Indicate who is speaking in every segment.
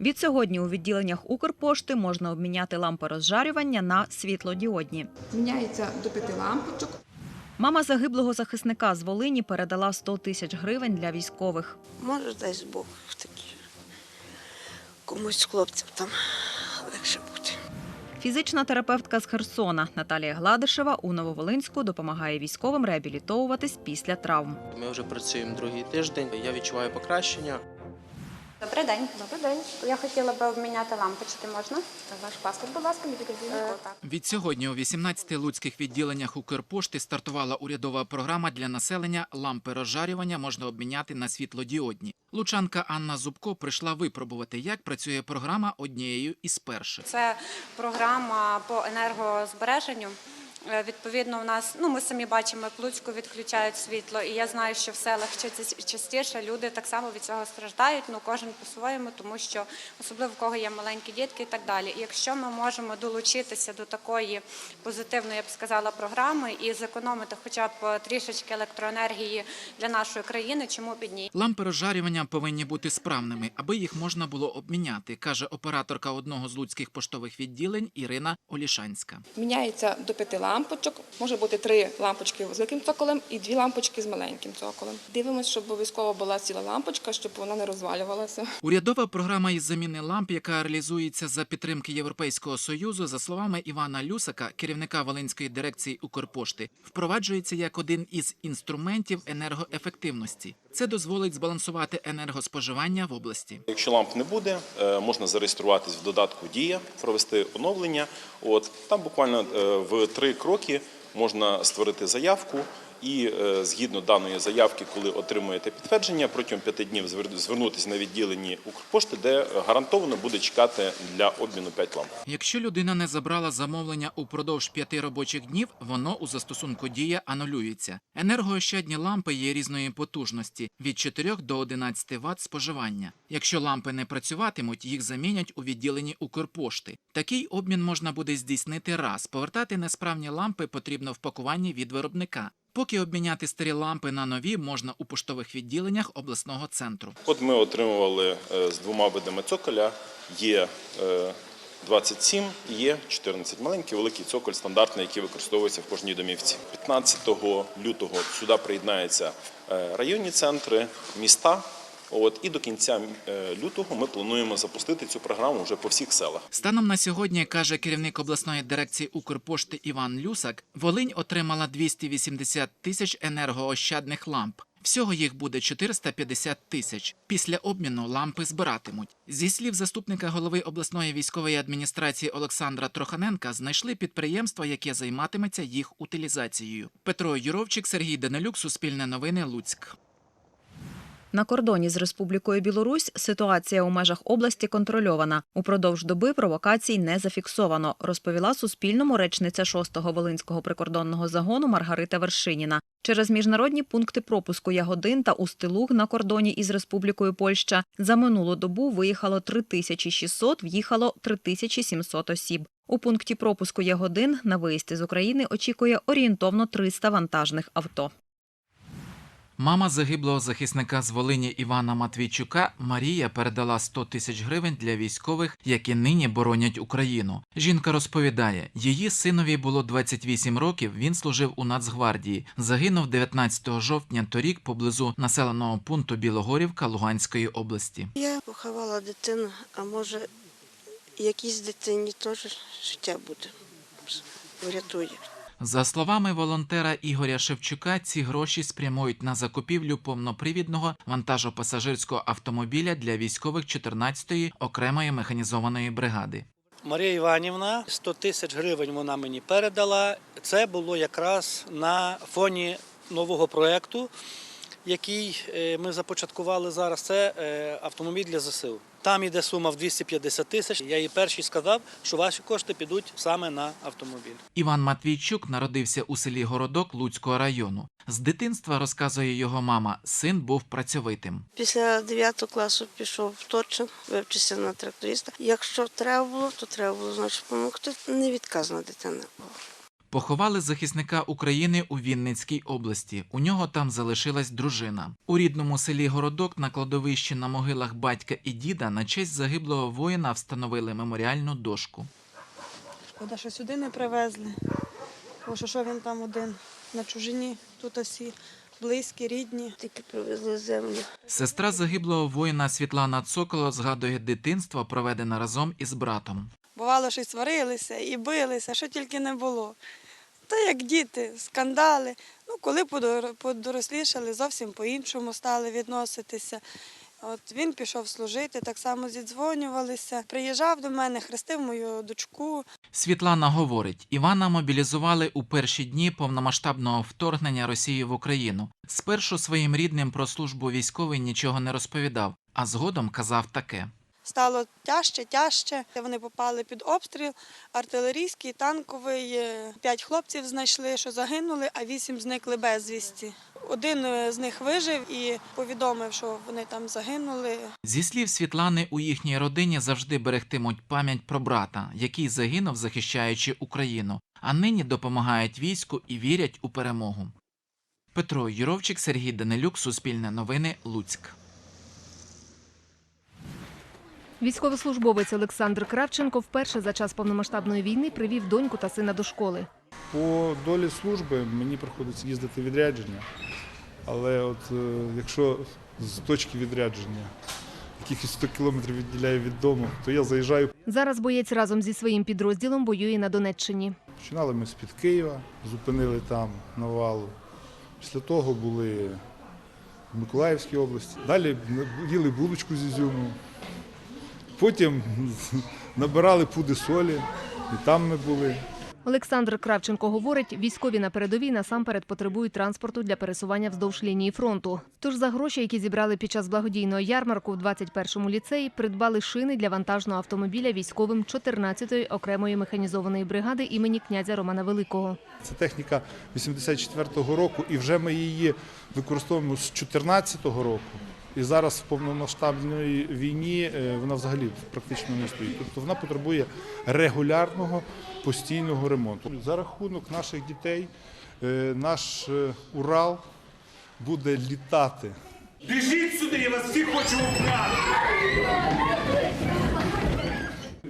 Speaker 1: Відсьогодні у відділеннях Укрпошти можна обміняти лампи розжарювання на світлодіодні.
Speaker 2: Міняється до п'яти лампочок.
Speaker 1: Мама загиблого захисника з Волині передала 100 тисяч гривень для військових.
Speaker 3: Може, дасть Бог такі. Комусь з хлопців там легше буде.
Speaker 1: Фізична терапевтка з Херсона Наталія Гладишева у Нововолинську допомагає військовим реабілітовуватись після травм.
Speaker 4: Ми вже працюємо другий тиждень. Я відчуваю покращення.
Speaker 5: Добрий день. Добрий день. Я хотіла би обміняти лампочки. Можна? Ваш паспорт, будь ласка, лікарі.
Speaker 6: Відсьогодні у 18 луцьких відділеннях Укрпошти стартувала урядова програма для населення. Лампи розжарювання можна обміняти на світлодіодні. Лучанка Анна Зубко прийшла випробувати, як працює програма однією із перших.
Speaker 5: Це програма по енергозбереженню. Е, Відповідно, у нас ну ми самі бачимо, як Луцьку відключають світло, і я знаю, що в селах часті- частіше люди так само від цього страждають. Ну кожен по-своєму, тому що особливо в кого є маленькі дітки і так далі. І якщо ми можемо долучитися до такої позитивної, я б сказала, програми і зекономити хоча б трішечки електроенергії для нашої країни, чому б і ні?
Speaker 6: Лампи розжарювання повинні бути справними, аби їх можна було обміняти, каже операторка одного з луцьких поштових відділень Ірина Олішанська.
Speaker 2: Міняється до п'яти лампочок. Може бути три лампочки з великим цоколем і дві лампочки з маленьким цоколем. Дивимося, щоб обов'язково була ціла лампочка, щоб вона не розвалювалася.
Speaker 6: Урядова програма із заміни ламп, яка реалізується за підтримки Європейського союзу, за словами Івана Люсака, керівника Волинської дирекції Укрпошти, впроваджується як один із інструментів енергоефективності. Це дозволить збалансувати енергоспоживання в області.
Speaker 7: Якщо ламп не буде, е, можна зареєструватись в додатку Дія, провести оновлення. От там буквально е, в три кроки можна створити заявку. І е, згідно даної заявки, коли отримуєте підтвердження, протягом п'яти днів звер- звернутися на відділенні Укрпошти, де гарантовано буде чекати для обміну 5 ламп.
Speaker 6: Якщо людина не забрала замовлення упродовж п'яти робочих днів, воно у застосунку дія анулюється. Енергоощадні лампи є різної потужності від 4 до 11 Вт споживання. Якщо лампи не працюватимуть, їх замінять у відділенні Укрпошти. Такий обмін можна буде здійснити раз. Повертати несправні лампи потрібно в пакуванні від виробника. Поки обміняти старі лампи на нові можна у поштових відділеннях обласного центру.
Speaker 7: От ми отримували е, з двома видами цоколя. Є е, 27 і є 14. Маленький, великий цоколь стандартний, який використовується в кожній домівці. 15 лютого сюди приєднаються е, районні центри, міста. От і до кінця е, лютого ми плануємо запустити цю програму вже по всіх селах.
Speaker 6: Станом на сьогодні, каже керівник обласної дирекції Укрпошти Іван Люсак, Волинь отримала 280 тисяч енергоощадних ламп. Всього їх буде 450 тисяч. Після обміну лампи збиратимуть. Зі слів заступника голови обласної військової адміністрації Олександра Троханенка, знайшли підприємство, яке займатиметься їх утилізацією. Петро Юровчик, Сергій Данилюк, Суспільне новини, Луцьк.
Speaker 1: На кордоні з Республікою Білорусь ситуація у межах області контрольована. Упродовж доби провокацій не зафіксовано, розповіла Суспільному речниця 6-го Волинського прикордонного загону Маргарита Вершиніна. Через міжнародні пункти пропуску Ягодин та Устилуг на кордоні із Республікою Польща за минулу добу виїхало 3600, в'їхало 3700 осіб. У пункті пропуску Ягодин на виїзд із України очікує орієнтовно 300 вантажних авто.
Speaker 6: Мама загиблого захисника з Волині Івана Матвійчука Марія передала 100 тисяч гривень для військових, які нині боронять Україну. Жінка розповідає, її синові було 28 років. Він служив у Нацгвардії. Загинув 19 жовтня торік поблизу населеного пункту Білогорівка Луганської області.
Speaker 3: Я поховала дитину, а може, якійсь дитині теж життя буде. Врятує.
Speaker 6: За словами волонтера Ігоря Шевчука, ці гроші спрямують на закупівлю повнопривідного вантажопасажирського автомобіля для військових 14-ї окремої механізованої бригади.
Speaker 8: Марія Іванівна 100 тисяч гривень вона мені передала. Це було якраз на фоні нового проєкту, який е, ми започаткували зараз. Це е, автомобіль для ЗСУ. Там йде сума в 250 тисяч. Я їй перший сказав, що ваші кошти підуть саме на автомобіль.
Speaker 6: Іван Матвійчук народився у селі Городок Луцького району. З дитинства, розказує його мама, син був працьовитим.
Speaker 3: Після 9 класу пішов в Торчин, вивчився на тракториста. Якщо треба було, то треба було значить допомогти. Невідказна дитина була.
Speaker 6: Поховали захисника України у Вінницькій області. У нього там залишилась дружина. У рідному селі Городок на кладовищі на могилах батька і діда на честь загиблого воїна встановили меморіальну дошку.
Speaker 3: Шкода, що сюди не привезли. Бо що, що він там один на чужині, тут всі близькі, рідні. Тільки привезли землю.
Speaker 6: Сестра загиблого воїна Світлана Цоколо згадує дитинство, проведене разом із братом.
Speaker 3: Бувало, що й сварилися і билися, що тільки не було. Та як діти, скандали. Ну, коли подор- подорослішали, зовсім по-іншому стали відноситися. От він пішов служити, так само зідзвонювалися. Приїжджав до мене, хрестив мою дочку.
Speaker 6: Світлана говорить, Івана мобілізували у перші дні повномасштабного вторгнення Росії в Україну. Спершу своїм рідним про службу військовий нічого не розповідав, а згодом казав таке.
Speaker 3: Стало тяжче, тяжче. Вони попали під обстріл, артилерійський, танковий. Е, П'ять хлопців знайшли, що загинули, а вісім зникли безвісті. Один е, з них вижив і повідомив, що вони там загинули.
Speaker 6: Зі слів Світлани, у їхній родині завжди берегтимуть пам'ять про брата, який загинув, захищаючи Україну, а нині допомагають війську і вірять у перемогу. Петро Юровчик, Сергій Данилюк, Суспільне новини, Луцьк.
Speaker 9: Військовослужбовець Олександр Кравченко вперше за час повномасштабної війни привів доньку та сина до школи.
Speaker 10: По долі служби мені приходиться їздити в відрядження, але от е, якщо з точки відрядження якихось 100 кілометрів відділяю від дому, то я заїжджаю.
Speaker 9: Зараз боєць разом зі своїм підрозділом воює на Донеччині.
Speaker 10: Починали ми з-під Києва, зупинили там навалу. Після того були в Миколаївській області. Далі їли булочку з ізюму. Потім набирали пуди солі, і там ми були.
Speaker 9: Олександр Кравченко говорить, військові на передовій насамперед потребують транспорту для пересування вздовж лінії фронту. Тож за гроші, які зібрали під час благодійного ярмарку в 21-му ліцеї, придбали шини для вантажного автомобіля військовим 14-ї окремої механізованої бригади імені князя Романа Великого.
Speaker 10: Це техніка 84-го року, і вже ми її використовуємо з 14-го року. І зараз в повномасштабній війні е, вона взагалі практично не стоїть. Тобто вона потребує регулярного постійного ремонту. За рахунок наших дітей е, наш е, Урал буде літати.
Speaker 11: Біжіть сюди, я вас всіх хочу обняти.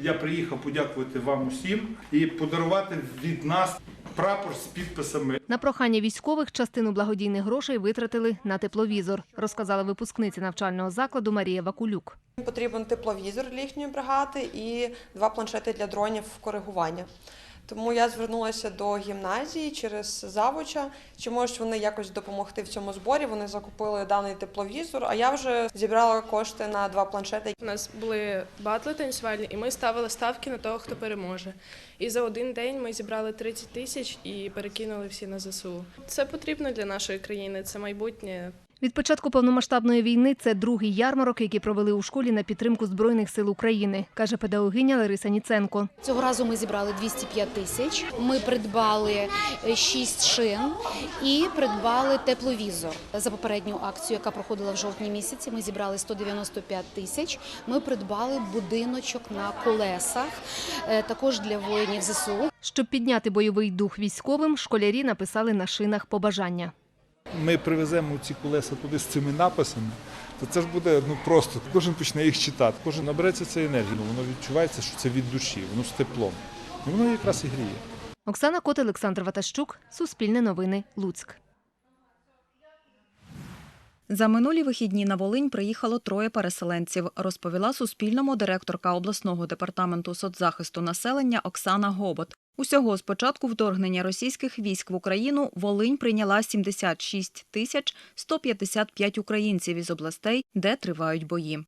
Speaker 10: Я приїхав подякувати вам усім і подарувати від нас прапор з підписами
Speaker 9: На прохання військових частину благодійних грошей витратили на тепловізор, розказала випускниця навчального закладу Марія Вакулюк.
Speaker 12: Потрібен тепловізор для їхньої бригади і два планшети для дронів коригування. Тому я звернулася до гімназії через завуча, чи можуть вони якось допомогти в цьому зборі. Вони закупили даний тепловізор, а я вже зібрала кошти на два планшети.
Speaker 2: У нас були батли танцювальні, і ми ставили ставки на того, хто переможе. І за один день ми зібрали 30 тисяч і перекинули всі на ЗСУ. Це потрібно для нашої країни, це майбутнє.
Speaker 9: Від початку повномасштабної війни це другий ярмарок, який провели у школі на підтримку Збройних сил України, каже педагогиня Лариса Ніценко.
Speaker 13: Цього разу ми зібрали 205 тисяч. Ми придбали 6 шин і придбали тепловізор. За попередню акцію, яка проходила в жовтні місяці, ми зібрали 195 тисяч. Ми придбали будиночок на колесах, е, також для воїнів ЗСУ.
Speaker 9: Щоб підняти бойовий дух військовим, школярі написали на шинах побажання.
Speaker 10: Ми привеземо ці колеса туди з цими написами, то це ж буде ну просто кожен почне їх читати, кожен набереться цієї енергії. ну, Воно відчувається, що це від душі, воно з теплом. І воно якраз і гріє.
Speaker 9: Оксана Кот, Олександр Ватащук, Суспільне новини, Луцьк.
Speaker 1: За минулі вихідні на Волинь приїхало троє переселенців, розповіла Суспільному директорка обласного департаменту соцзахисту населення Оксана Гобот. Усього з початку вторгнення російських військ в Україну Волинь прийняла 76 тисяч 155 українців із областей, де тривають бої.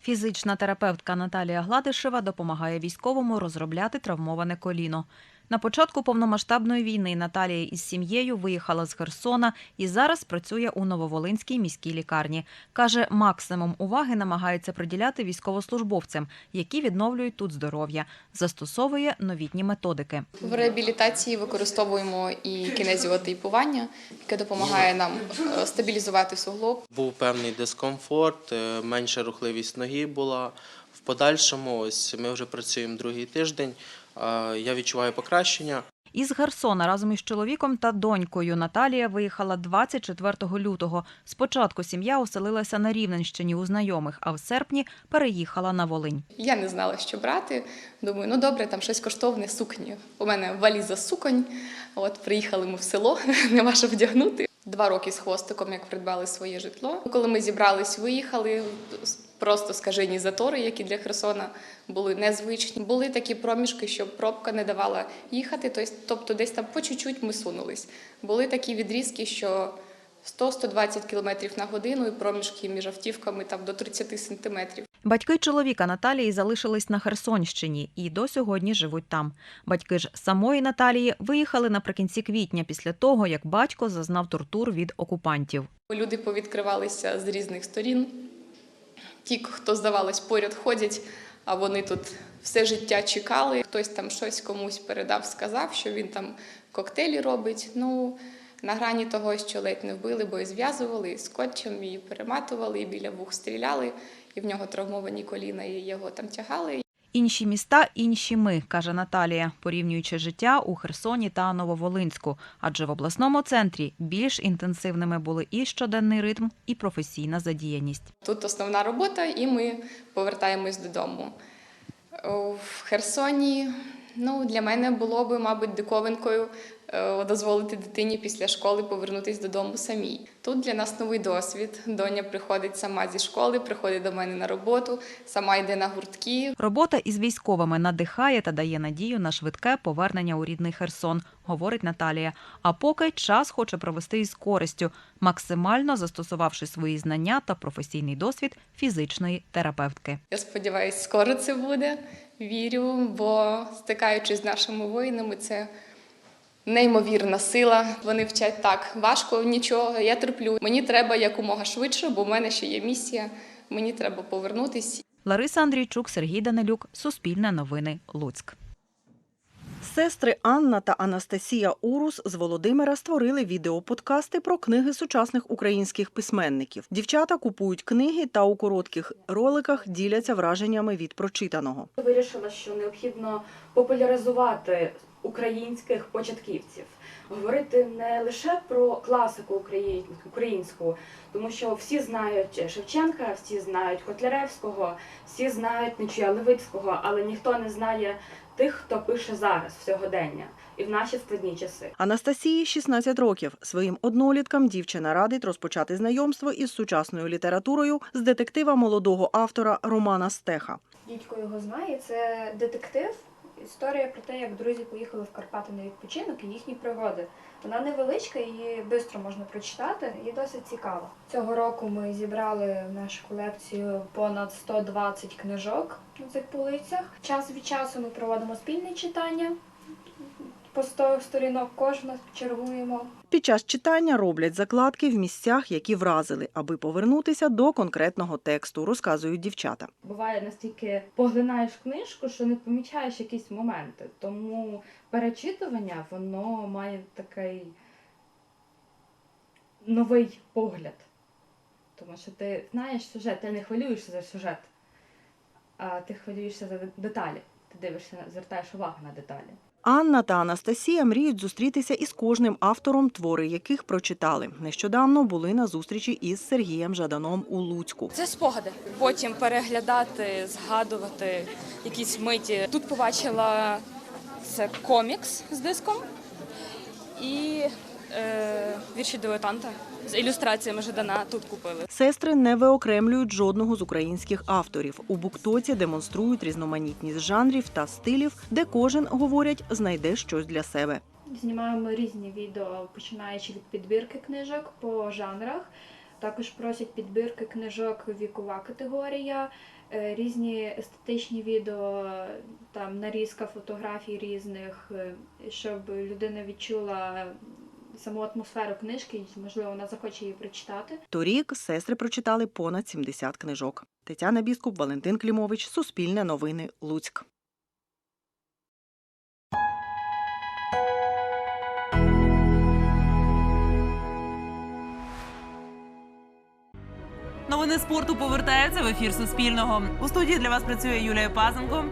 Speaker 1: Фізична терапевтка Наталія Гладишева допомагає військовому розробляти травмоване коліно. На початку повномасштабної війни Наталія із сім'єю виїхала з Херсона і зараз працює у Нововолинській міській лікарні. Каже, максимум уваги намагається приділяти військовослужбовцям, які відновлюють тут здоров'я. Застосовує новітні методики.
Speaker 2: В реабілітації використовуємо і кінезіотейпування, яке допомагає нам е, стабілізувати суглоб.
Speaker 4: Був певний дискомфорт, е, менша рухливість ноги була. В подальшому, ось ми вже працюємо другий тиждень. Я відчуваю покращення.
Speaker 1: Із Херсона разом із чоловіком та донькою Наталія виїхала 24 лютого. Спочатку сім'я оселилася на Рівненщині у знайомих, а в серпні переїхала на Волинь.
Speaker 14: Я не знала, що брати. Думаю, ну добре, там щось коштовне, сукні. У мене валіза суконь. От приїхали ми в село, нема що вдягнути. Два роки з хвостиком, як придбали своє житло. Коли ми зібрались, виїхали. Просто скажені затори, які для Херсона були незвичні. Були такі проміжки, що пробка не давала їхати. тобто- десь там по чуть-чуть ми сунулись. Були такі відрізки, що 100-120 км на годину і проміжки між автівками там до 30 сантиметрів.
Speaker 1: Батьки чоловіка Наталії залишились на Херсонщині і до сьогодні живуть там. Батьки ж самої Наталії виїхали наприкінці квітня після того, як батько зазнав тортур від окупантів.
Speaker 14: Люди повідкривалися з різних сторін. Ті, хто здавалось, поряд ходять, а вони тут все життя чекали. Хтось там щось комусь передав, сказав, що він там коктейлі робить. Ну, на грані того, що ледь не вбили, бо і зв'язували, і скотчем, і перематували, і біля вух стріляли, і в нього травмовані коліна, і його там тягали.
Speaker 1: Інші міста, інші ми, каже Наталія, порівнюючи життя у Херсоні та Нововолинську. Адже в обласному центрі більш інтенсивними були і щоденний ритм, і професійна задіяність.
Speaker 14: Тут основна робота, і ми повертаємось додому. В Херсоні ну, для мене було би, мабуть, диковинкою е, дозволити дитині після школи повернутися додому самій. Тут для нас новий досвід. Доня приходить сама зі школи, приходить до мене на роботу, сама йде на гуртки.
Speaker 1: Робота із військовими надихає та дає надію на швидке повернення у рідний Херсон, говорить Наталія. А поки час хоче провести із користю, максимально застосувавши свої знання та професійний досвід фізичної терапевтки.
Speaker 14: Я сподіваюся, скоро це буде. Вірю, бо стикаючись з нашими воїнами, це неймовірна сила. Вони вчать так, важко нічого, я терплю. Мені треба якомога швидше, бо в мене ще є місія. Мені треба повернутися.
Speaker 1: Лариса Андрійчук, Сергій Данилюк, Суспільне новини, Луцьк.
Speaker 15: Сестри Анна та Анастасія Урус з Володимира створили відеоподкасти про книги сучасних українських письменників. Дівчата купують книги та у коротких роликах діляться враженнями від прочитаного.
Speaker 16: Вирішила, що необхідно популяризувати українських початківців, говорити не лише про класику украї- українську, тому що всі знають Шевченка, всі знають Котляревського, всі знають Нечуя Левицького, але ніхто не знає тих, хто пише зараз, в сьогодення і в наші складні часи.
Speaker 15: Анастасії 16 років. Своїм одноліткам дівчина радить розпочати знайомство із сучасною літературою з детектива молодого автора Романа Стеха.
Speaker 16: Дідько його знає. Це детектив. Історія про те, як друзі поїхали в Карпати на відпочинок і їхні пригоди. Вона невеличка, її швидко можна прочитати і досить цікава. Цього року ми зібрали в нашу колекцію понад 120 книжок на цих полицях. Час від часу ми проводимо спільне читання. По 100 сторінок кожна чергуємо.
Speaker 15: Під час читання роблять закладки в місцях, які вразили, аби повернутися до конкретного тексту, розказують дівчата.
Speaker 16: Буває настільки поглинаєш книжку, що не помічаєш якісь моменти. Тому перечитування воно має такий новий погляд. Тому що ти знаєш сюжет, ти не хвилюєшся за сюжет, а ти хвилюєшся за деталі. Ти дивишся, звертаєш увагу на деталі.
Speaker 15: Анна та Анастасія мріють зустрітися із кожним автором, твори яких прочитали. Нещодавно були на зустрічі із Сергієм Жаданом у Луцьку.
Speaker 17: Це спогади. Потім переглядати, згадувати якісь миті. Тут побачила це комікс з диском і е, вірші дилетанта з ілюстраціями Жадана тут купили.
Speaker 15: Сестри не виокремлюють жодного з українських авторів. У буктоці демонструють різноманітність жанрів та стилів, де кожен, говорять, знайде щось для себе.
Speaker 16: Знімаємо різні відео, починаючи від підбірки книжок по жанрах. Також просять підбірки книжок вікова категорія, е, різні естетичні відео, там нарізка фотографій різних, е, щоб людина відчула саму атмосферу книжки, і, можливо, вона захоче її прочитати.
Speaker 15: Торік сестри прочитали понад 70 книжок. Тетяна Біскуп, Валентин Клімович, Суспільне новини, Луцьк.
Speaker 18: Новини спорту повертаються в ефір Суспільного. У студії для вас працює Юлія Пазенко.